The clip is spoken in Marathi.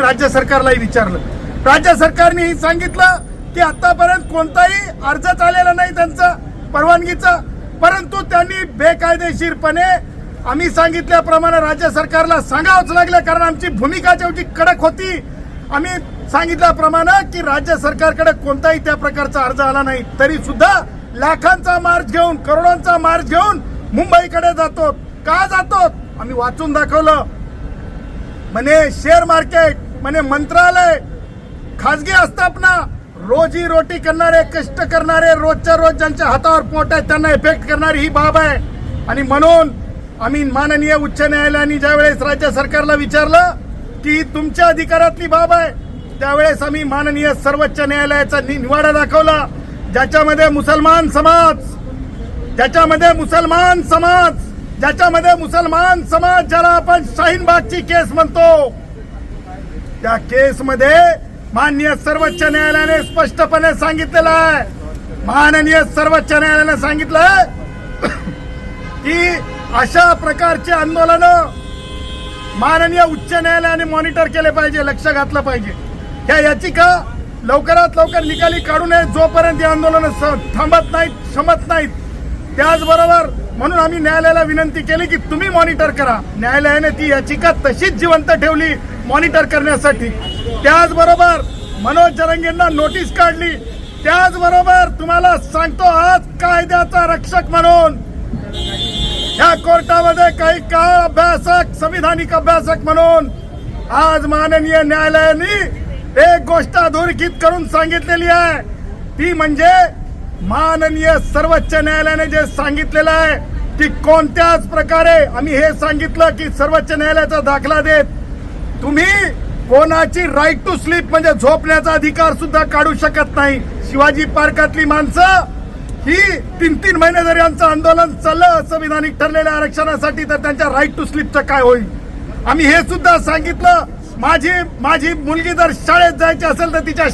राज्य सरकारलाही विचारलं. राज्य सरकारने ही सांगितलं की आतापर्यंत कोणताही अर्जच आलेला नाही त्यांचा परवानगीचा. परंतु त्यांनी बेकायदेशीरपणे आम्ही सांगितल्याप्रमाणे राज्य सरकारला सांगावंच लागलं कारण आमची भूमिका जेवढी कडक होती आम्ही सांगितल्याप्रमाणे की राज्य सरकारकडे कोणताही त्या प्रकारचा अर्ज आला नाही. तरी सुद्धा लाखांचा मार्च घेऊन करोडांचा मार्च घेऊन मुंबईकडे जातो. का जातो? आम्ही वाचून दाखवलं. म्हणे शेअर मार्केट म्हणे मंत्रालय खाजगी आस्थापना रोजी रोटी करणारे कष्ट करणारे रोजच्या रोज ज्यांच्या हातावर पोट आहे त्यांना इफेक्ट करणारी ही बाब आहे. आणि म्हणून आम्ही माननीय उच्च न्यायालयाने ज्यावेळेस राज्य सरकारला विचारलं की तुमच्या अधिकारातली बाब आहे त्यावेळेस आम्ही माननीय सर्वोच्च न्यायालयाचा नि- निवाडा दाखवला. ज्याच्यामध्ये मुसलमान समाज ज्याच्यामध्ये मुसलमान समाज ज्याच्यामध्ये मुसलमान समाज ज्याला आपण शाहीन बागची केस म्हणतो त्या केसमध्ये माननीय सर्वोच्च न्यायालयाने स्पष्टपणे सांगितलेलं आहे. माननीय सर्वोच्च न्यायालयाने सांगितलं की अशा प्रकारचे आंदोलन माननीय उच्च न्यायालयाने मॉनिटर केले पाहिजे लक्ष घातलं पाहिजे. ह्या याचिका लवकरात लवकर निकाली काढू नये जोपर्यंत हे आंदोलन थांबत नाहीत क्षमत नाहीत. त्याचबरोबर म्हणून आम्ही न्यायालयाला विनंती केली की तुम्ही मॉनिटर करा. न्यायालयाने ती याचिका तशीच जिवंत ठेवली. मॉनिटर करण्यासाठी. त्याचबरोबर मनोज जरंगेंना नोटीस काढली. त्याचबरोबर तुम्हाला सांगतो आज कायद्याचा रक्षक म्हणून. या कोर्टामध्ये काही काळ अभ्यासक संविधानिक अभ्यासक म्हणून. आज माननीय न्यायालयाने एक गोष्ट अधोरेखित करून सांगितलेली आहे. ती म्हणजे माननीय सर्वोच्च न्यायालयाने जे सांगितलेलं आहे की कोणत्याच प्रकारे आम्ही हे सांगितलं की सर्वोच्च न्यायालयाचा दाखला देत तुम्ही कोणाची राईट टू स्लीप म्हणजे झोपण्याचा अधिकार सुद्धा काढू शकत नाही. शिवाजी पार्कातली माणसं ही तीन तीन महिने जरी यांचं आंदोलन चाललं संविधानिक ठरलेल्या आरक्षणासाठी तर त्यांच्या राईट टू स्लीपचं काय होईल? आम्ही हे सुद्धा सांगितलं. माझी माझी मुलगी जर शाळेत जायची असेल तर तिच्या